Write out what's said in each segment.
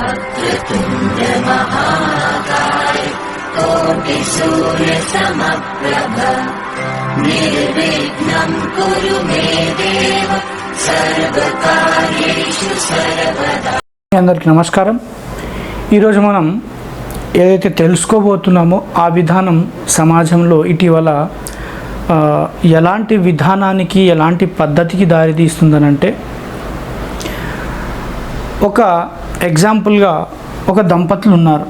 वक्रतुण्ड महाकाय कोटिसूर्यसमप्रभ निर्विघ्नम् कुरु मे देव सर्वकार्येषु सर्वदा మీ అందరికీ నమస్కారం ఈరోజు మనం ఏదైతే తెలుసుకోబోతున్నామో ఆ విధానం సమాజంలో ఇటీవల ఆ, ఎలాంటి విధానానికి ఎలాంటి పద్ధతికి దారితీస్తుందనంటే ఒక ఎగ్జాంపుల్గా ఒక దంపతులు ఉన్నారు.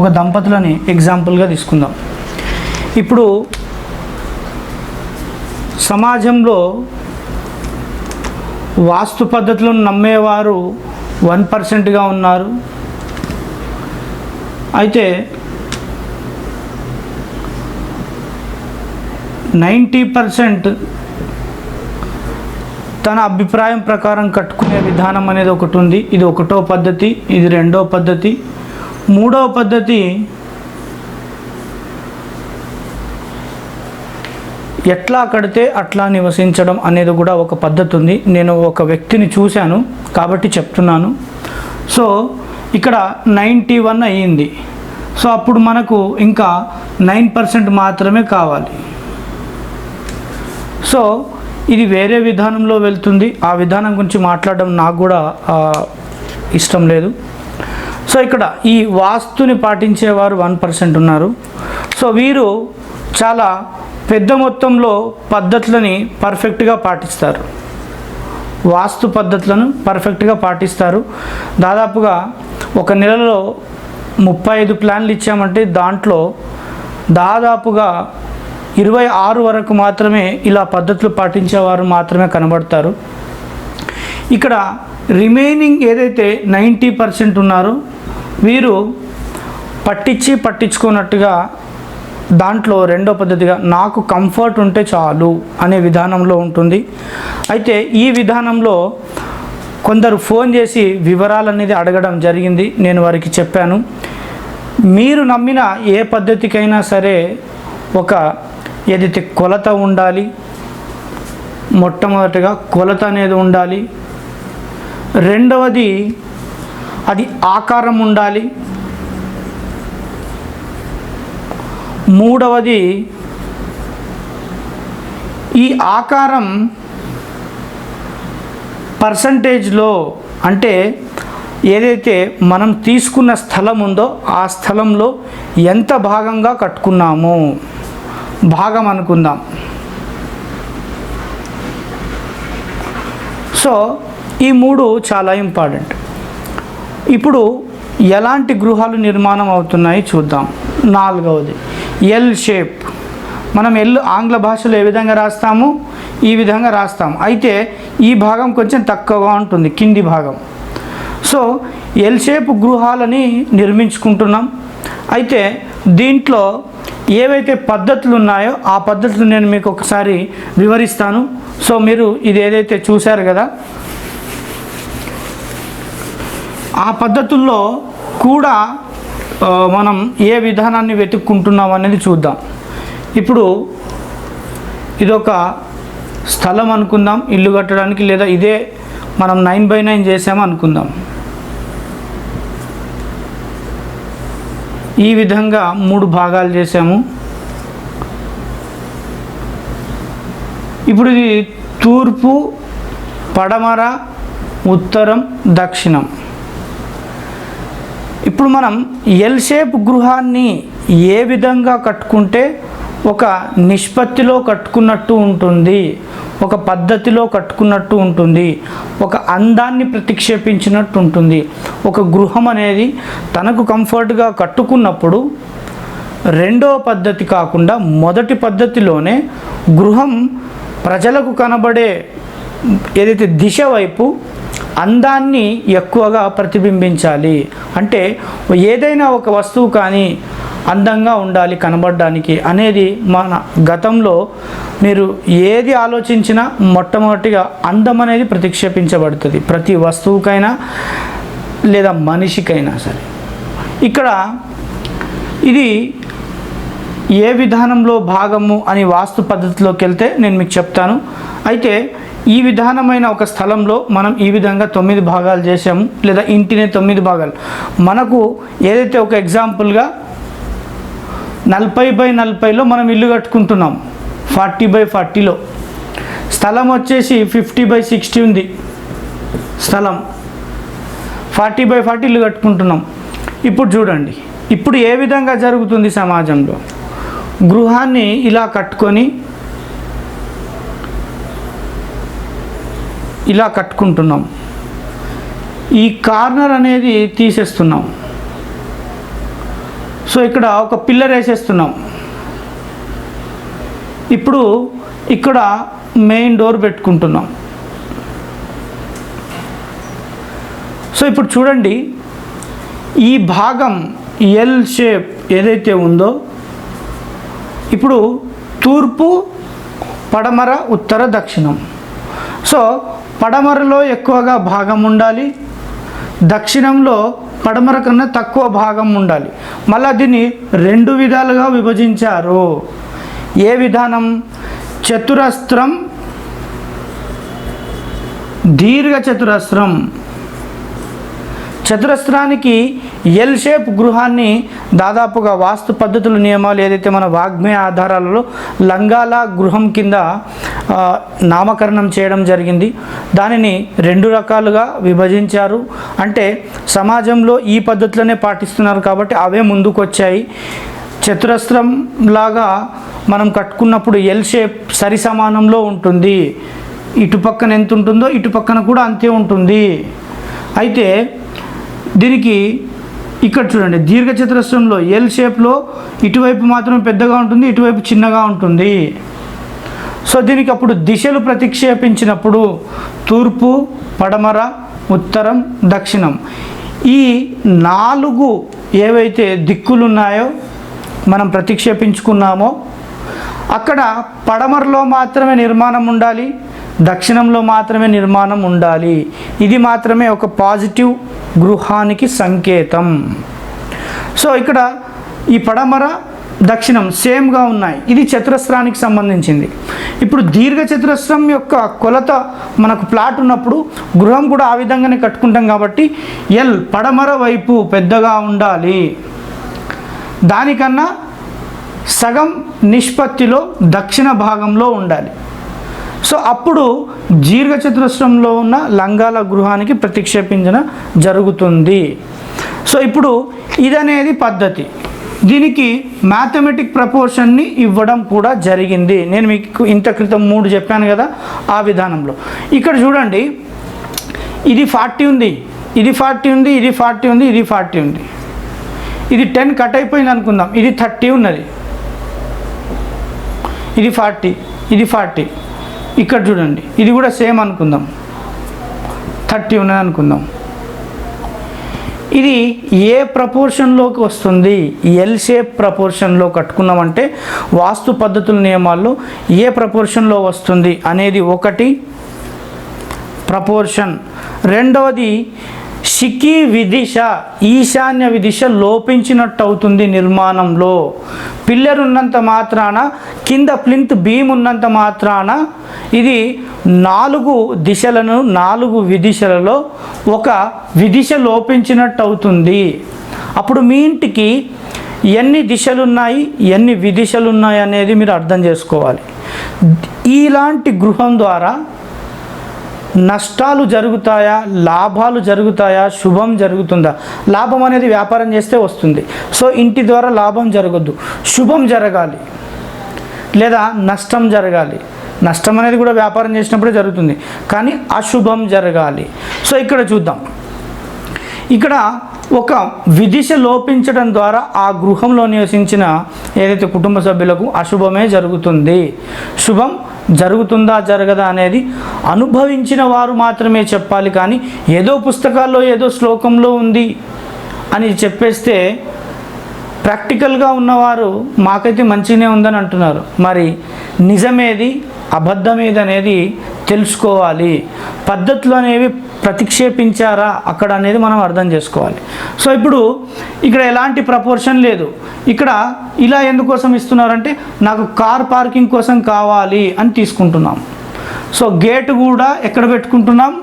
ఒక దంపతులని ఎగ్జాంపుల్గా తీసుకుందాం. ఇప్పుడు సమాజంలో వాస్తు పద్ధతులను నమ్మేవారు వన్ పర్సెంట్గా ఉన్నారు. అయితే నైంటీ పర్సెంట్ తన అభిప్రాయం ప్రకారం కట్టుకునే విధానం అనేది ఒకటి ఉంది. ఇది ఒకటో పద్ధతి ఇది రెండో పద్ధతి. మూడవ పద్ధతి ఎట్లా కడితే అట్లా నివసించడం అనేది కూడా ఒక పద్ధతి ఉంది. నేను ఒక వ్యక్తిని చూశాను కాబట్టి చెప్తున్నాను. సో ఇక్కడ నైంటీ వన్ అయ్యింది. సో అప్పుడు మనకు ఇంకా నైన్ పర్సెంట్ మాత్రమే కావాలి. సో ఇది వేరే విధానంలో వెళ్తుంది. ఆ విధానం గురించి మాట్లాడడం నాకు కూడా ఇష్టం లేదు. సో ఇక్కడ ఈ వాస్తుని పాటించేవారు వన్ పర్సెంట్ ఉన్నారు. సో వీరు చాలా పెద్ద మొత్తంలో పద్ధతులని పర్ఫెక్ట్గా పాటిస్తారు. వాస్తు పద్ధతులను పర్ఫెక్ట్గా పాటిస్తారు. దాదాపుగా ఒక నెలలో ముప్పై ఐదు ప్లాన్లు ఇచ్చామంటే దాంట్లో దాదాపుగా ఇరవై ఆరు వరకు మాత్రమే ఇలా పద్ధతులు పాటించేవారు మాత్రమే కనబడతారు. ఇక్కడ రిమైనింగ్ ఏదైతే నైంటీ పర్సెంట్ ఉన్నారో వీరు పట్టించి పట్టించుకున్నట్టుగా దాంట్లో రెండో పద్ధతిగా నాకు కంఫర్ట్ ఉంటే చాలు అనే విధానంలో ఉంటుంది. అయితే ఈ విధానంలో కొందరు ఫోన్ చేసి వివరాలు అనేది అడగడం జరిగింది. నేను వారికి చెప్పాను. మీరు నమ్మిన ఏ పద్ధతికైనా సరే ఒక ఏదైతే కొలత ఉండాలి మొట్టమొదటిగా కొలత అనేది ఉండాలి. రెండవది అది ఆకారం ఉండాలి. మూడవది ఈ ఆకారం పర్సంటేజ్లో అంటే ఏదైతే మనం తీసుకున్న స్థలం ఉందో ఆ స్థలంలో ఎంత భాగంగా కట్టుకున్నాము? భాగం అనుకుందాం. సో ఈ మూడు చాలా ఇంపార్టెంట్. ఇప్పుడు ఎలాంటి గృహాలు నిర్మాణం అవుతున్నాయి చూద్దాం. నాలుగవది ఎల్ షేప్ మనం ఎల్ ఆంగ్ల భాషలో ఏ విధంగా రాస్తాము? ఈ విధంగా రాస్తాం. అయితే ఈ భాగం కొంచెం తక్కువగా ఉంటుంది కింది భాగం. సో ఎల్ షేప్ గృహాలని నిర్మించుకుంటున్నాం. అయితే దీంట్లో ఏవైతే పద్ధతులు ఉన్నాయో ఆ పద్ధతులు నేను మీకు ఒకసారి వివరిస్తాను. సో మీరు ఇది ఏదైతే చూశారు కదా ఆ పద్ధతుల్లో కూడా మనం ఏ విధానాన్ని వెతుక్కుంటున్నాం అనేది చూద్దాం. ఇప్పుడు ఇదొక స్థలం అనుకుందాం ఇల్లు కట్టడానికి లేదా ఇదే మనం నైన్ బై నైన్ చేసాము ఈ విధంగా మూడు భాగాలు చేసాము ఇప్పుడు ఇది తూర్పు పడమర ఉత్తరం దక్షిణం. ఇప్పుడు మనం ఎల్ షేప్ గృహాన్ని ఏ విధంగా కట్టుకుంటే ఒక నిష్పత్తిలో కట్టుకున్నట్టు ఉంటుంది ఒక పద్ధతిలో కట్టుకున్నట్టు ఉంటుంది ఒక అందాన్ని ప్రతిక్షేపించినట్టు ఉంటుంది. ఒక గృహం అనేది తనకు కంఫర్ట్గా కట్టుకున్నప్పుడు రెండవ పద్ధతి కాకుండా మొదటి పద్ధతిలోనే గృహం ప్రజలకు కనబడే ఏదైతే దిశ వైపు అందాన్ని ఎక్కువగా ప్రతిబింబించాలి. అంటే ఏదైనా ఒక వస్తువు కానీ అందంగా ఉండాలి కనబడడానికి అనేది మన గతంలో మీరు ఏది ఆలోచించినా మొట్టమొదటిగా అందం అనేది ప్రతిక్షేపించబడుతుంది. ప్రతి వస్తువుకైనా లేదా మనిషికైనా సరే. ఇక్కడ ఇది ఏ విధానంలో భాగము అని వాస్తు పద్ధతిలోకి వెళ్తే నేను మీకు చెప్తాను. అయితే ఈ విధానమైన ఒక స్థలంలో మనం ఈ విధంగా తొమ్మిది భాగాలు చేసాము లేదా ఇంటిని తొమ్మిది భాగాలు. మనకు ఏదైతే ఒక ఎగ్జాంపుల్గా నలభై బై నలభైలో మనం ఇల్లు కట్టుకుంటున్నాం ఫార్టీ బై ఫార్టీలో. స్థలం వచ్చేసి ఫిఫ్టీ బై సిక్స్టీ ఉంది స్థలం. ఫార్టీ బై ఫార్టీ ఇల్లు కట్టుకుంటున్నాం. ఇప్పుడు చూడండి ఇప్పుడు ఏ విధంగా జరుగుతుంది సమాజంలో? గృహాన్ని ఇలా కట్టుకొని ఇలా కట్టుకుంటున్నాం. ఈ కార్నర్ అనేది తీసేస్తున్నాం. సో ఇక్కడ ఒక పిల్లర్ వేసేస్తున్నాం. ఇప్పుడు ఇక్కడ మెయిన్ డోర్ పెట్టుకుంటున్నాం. సో ఇప్పుడు చూడండి ఈ భాగం ఎల్ షేప్ ఏదైతే ఉందో ఇప్పుడు తూర్పు పడమర ఉత్తర దక్షిణం. సో పడమరలో ఎక్కువగా భాగం ఉండాలి. దక్షిణంలో పడమర కన్నా తక్కువ భాగం ఉండాలి. మళ్ళీ దీన్ని రెండు విధాలుగా విభజించారు. ఏ విధానం? చతురస్రం దీర్ఘ చతురస్రం చతురస్రానికి ఎల్ షేప్ గృహాన్ని దాదాపుగా వాస్తు పద్ధతుల నియమాలు ఏదైతే మన వాగ్మయ ఆధారాలలో లంగాల గృహం కింద నామకరణం చేయడం జరిగింది. దానిని రెండు రకాలుగా విభజించారు. అంటే సమాజంలో ఈ పద్ధతులనే పాటిస్తున్నారు కాబట్టి అవే ముందుకు వచ్చాయి చతురస్రం లాగా మనం కట్టుకున్నప్పుడు ఎల్ షేప్ సరి సమానంలో ఉంటుంది. ఇటు పక్కన ఎంత ఉంటుందో ఇటు పక్కన కూడా అంతే ఉంటుంది. అయితే దీనికి ఇక్కడ చూడండి దీర్ఘ చతురస్రంలో ఎల్ షేప్లో ఇటువైపు మాత్రం పెద్దగా ఉంటుంది ఇటువైపు చిన్నగా ఉంటుంది. సో దీనికి అప్పుడు దిశలు ప్రతిక్షేపించినప్పుడు తూర్పు పడమర ఉత్తరం దక్షిణం. ఈ నాలుగు ఏవైతే దిక్కులు ఉన్నాయో మనం ప్రతిక్షేపించుకున్నామో అక్కడ పడమరలో మాత్రమే నిర్మాణం ఉండాలి దక్షిణంలో మాత్రమే నిర్మాణం ఉండాలి. ఇది మాత్రమే ఒక పాజిటివ్ గృహానికి సంకేతం. సో ఇక్కడ ఈ పడమర దక్షిణం సేమ్గా ఉన్నాయి. ఇది చతురస్రానికి సంబంధించింది. ఇప్పుడు దీర్ఘ చతురస్రం యొక్క కొలత మనకు ప్లాట్ ఉన్నప్పుడు గృహం కూడా ఆ విధంగానే కట్టుకుంటాం కాబట్టి ఎల్ పడమర వైపు పెద్దగా ఉండాలి. దానికన్నా సగం నిష్పత్తిలో దక్షిణ భాగంలో ఉండాలి. సో అప్పుడు దీర్ఘచతురస్రంలో ఉన్న లంగాల గృహానికి ప్రతిక్షేపించడం జరుగుతుంది. సో ఇప్పుడు ఇదనేది పద్ధతి. దీనికి మ్యాథమెటిక్ ప్రపోర్షన్ని ఇవ్వడం కూడా జరిగింది. నేను మీకు ఇంత క్రితం మూడు చెప్పాను కదా ఆ విధానంలో. ఇక్కడ చూడండి ఇది ఫార్టీ ఉంది ఇది ఫార్టీ ఉంది ఇది ఫార్టీ ఉంది ఇది ఫార్టీ ఉంది. ఇది టెన్ కట్ అయిపోయింది అనుకుందాం ఇది థర్టీ ఉన్నది. ఇది ఫార్టీ ఇది ఫార్టీ. ఇక్కడ చూడండి. ఇది కూడా సేమ్ అనుకుందాం. థర్టీ ఉన్నది అనుకుందాం. ఇది ఏ ప్రపోర్షన్లోకి వస్తుంది? ఎల్ షేప్ ప్రపోర్షన్లో కట్టుకున్నామంటే వాస్తు పద్ధతుల నియమాల్లో ఏ ప్రపోర్షన్లో వస్తుంది అనేది ఒకటి ప్రపోర్షన్ రెండవది షికి విదిశ ఈశాన్య విదిశ లోపించినట్టు అవుతుంది నిర్మాణంలో. పిల్లర్ ఉన్నంత మాత్రాన కింద ప్లింత్ బీమ్ ఉన్నంత మాత్రాన ఇది నాలుగు దిశలను నాలుగు విదిశలలో ఒక విదిశ లోపించినట్టు అవుతుంది అప్పుడు మీ ఇంటికి ఎన్ని దిశలు ఉన్నాయి ఎన్ని విదిశలు ఉన్నాయి అనేది మీరు అర్థం చేసుకోవాలి. ఇలాంటి గృహం ద్వారా నష్టాలు జరుగుతాయా లాభాలు జరుగుతాయా శుభం జరుగుతుందా? లాభం అనేది వ్యాపారం చేస్తే వస్తుంది. సో ఇంటి ద్వారా లాభం జరగద్దు శుభం జరగాలి. లేదా నష్టం జరగాలి. నష్టం అనేది కూడా వ్యాపారం చేసినప్పుడే జరుగుతుంది. కానీ అశుభం జరగాలి. సో ఇక్కడ చూద్దాం. ఇక్కడ ఒక విదిశ లోపించడం ద్వారా ఆ గృహంలో నివసించిన ఏదైతే కుటుంబ సభ్యులకు అశుభమే జరుగుతుంది. శుభం జరుగుతుందా జరగదా అనేది అనుభవించిన వారు మాత్రమే చెప్పాలి. కానీ ఏదో పుస్తకాల్లో ఏదో శ్లోకంలో ఉంది అని చెప్పేస్తే ప్రాక్టికల్గా ఉన్నవారు మాకైతే మంచిగానే ఉందని అంటున్నారు. మరి నిజమేది అబద్ధమేది అనేది తెలుసుకోవాలి. పద్ధతులు అనేవి ప్రతిక్షేపించారా అక్కడ అనేది మనం అర్థం చేసుకోవాలి. సో ఇప్పుడు ఇక్కడ ఎలాంటి ప్రపోర్షన్ లేదు. ఇక్కడ ఇలా ఎందుకోసం ఇస్తున్నారంటే నాకు కార్ పార్కింగ్ కోసం కావాలి అని తీసుకుంటున్నాం. సో గేటు కూడా ఎక్కడ పెట్టుకుంటున్నాం?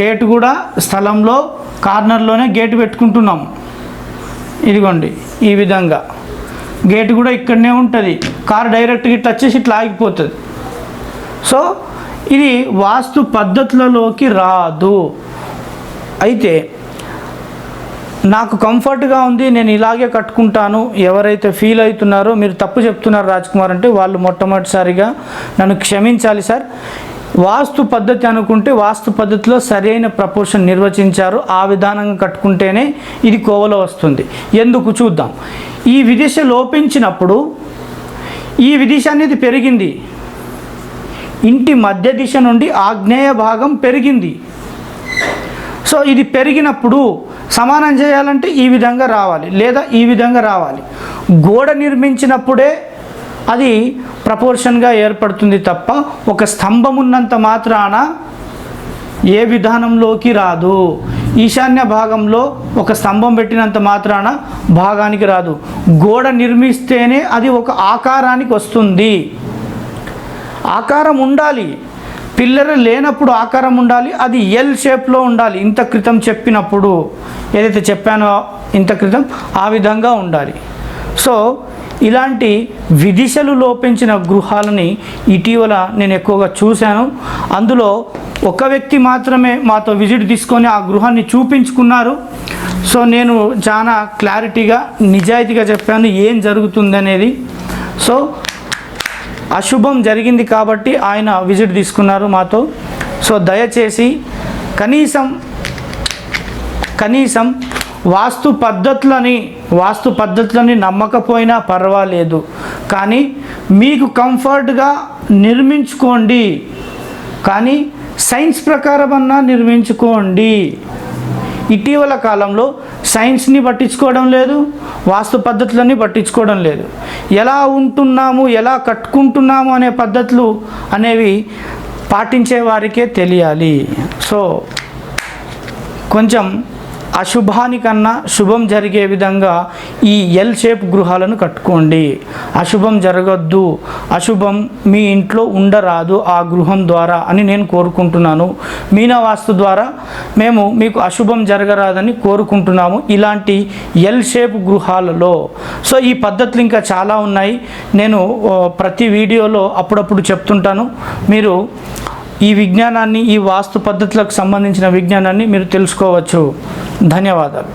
గేటు కూడా స్థలంలో కార్నర్లోనే గేటు పెట్టుకుంటున్నాం. ఇదిగోండి ఈ విధంగా. గేట్ కూడా ఇక్కడనే ఉంటుంది. కార్ డైరెక్ట్గా ఇట్లా వచ్చేసి ఇట్లా ఆగిపోతుంది. సో ఇది వాస్తు పద్ధతులలోకి రాదు. అయితే నాకు కంఫర్ట్గా ఉంది నేను ఇలాగే కట్టుకుంటాను. ఎవరైతే ఫీల్ అవుతున్నారో మీరు తప్పు చెప్తున్నారు రాజ్ కుమార్ అంటే వాళ్ళు మొట్టమొదటిసారిగా నన్ను క్షమించాలి సార్. వాస్తు పద్ధతి అనుకుంటే వాస్తు పద్ధతిలో సరైన ప్రపోర్షన్ నిర్వచించారు. ఆ విధానంగా కట్టుకుంటేనే ఇది కోవలో వస్తుంది. ఎందుకు చూద్దాం. ఈ విదిశ లోపించినప్పుడు ఈ విదిశ అనేది పెరిగింది. ఇంటి మధ్య దిశ నుండి ఆగ్నేయ భాగం పెరిగింది. సో ఇది పెరిగినప్పుడు సమానం చేయాలంటే ఈ విధంగా రావాలి లేదా ఈ విధంగా రావాలి. గోడ నిర్మించినప్పుడే అది ప్రపోర్షన్గా ఏర్పడుతుంది తప్ప ఒక స్తంభం ఉన్నంత మాత్రాన ఏ విధానంలోకి రాదు. ఈశాన్య భాగంలో ఒక స్తంభం పెట్టినంత మాత్రాన భాగానికి రాదు. గోడ నిర్మిస్తేనే అది ఒక ఆకారానికి వస్తుంది. ఆకారం ఉండాలి. పిల్లర్ లేనప్పుడు ఆకారం ఉండాలి. అది ఎల్ షేప్లో ఉండాలి. ఇంత క్రితం చెప్పినప్పుడు ఏదైతే చెప్పానో ఇంత క్రితం ఆ విధంగా ఉండాలి. సో ఇలాంటి విదిశలు లోపించిన గృహాలని ఇటీవల నేను ఎక్కువగా చూశాను. అందులో ఒక వ్యక్తి మాత్రమే మాతో విజిట్ తీసుకొని ఆ గృహాన్ని చూపించుకున్నారు. సో నేను చాలా క్లారిటీగా నిజాయితీగా చెప్పాను ఏం జరుగుతుందనేది. సో అశుభం జరిగింది కాబట్టి ఆయన విజిట్ తీసుకున్నారు మాతో. సో దయచేసి కనీసం కనీసం వాస్తు పద్ధతులని వాస్తు పద్ధతులని నమ్మకపోయినా పర్వాలేదు. కానీ మీకు కంఫర్ట్గా నిర్మించుకోండి. కానీ సైన్స్ ప్రకారం అన్నా నిర్మించుకోండి. ఇటీవల కాలంలో సైన్స్ని పట్టించుకోవడం లేదు వాస్తు పద్ధతులని పట్టించుకోవడం లేదు. ఎలా ఉంటున్నాము ఎలా కట్టుకుంటున్నాము అనే పద్ధతులు అనేవి పాటించే వారికే తెలియాలి. సో కొంచెం అశుభానికన్నా శుభం జరిగే విధంగా ఈ ఎల్ షేప్ గృహాలను కట్టుకోండి. అశుభం జరగద్దు. అశుభం మీ ఇంట్లో ఉండరాదు ఆ గృహం ద్వారా అని నేను కోరుకుంటున్నాను. మీనా వాస్తు ద్వారా మేము మీకు అశుభం జరగరాదని కోరుకుంటున్నాము ఇలాంటి ఎల్ షేప్ గృహాలలో. సో ఈ పద్ధతులు ఇంకా చాలా ఉన్నాయి. నేను ప్రతి వీడియోలో అప్పుడప్పుడు చెప్తుంటాను. మీరు ఈ విజ్ఞానాన్ని ఈ వాస్తు పద్ధతులకు సంబంధించిన విజ్ఞానాన్ని మీరు తెలుసుకోవచ్చు. ధన్యవాదాలు.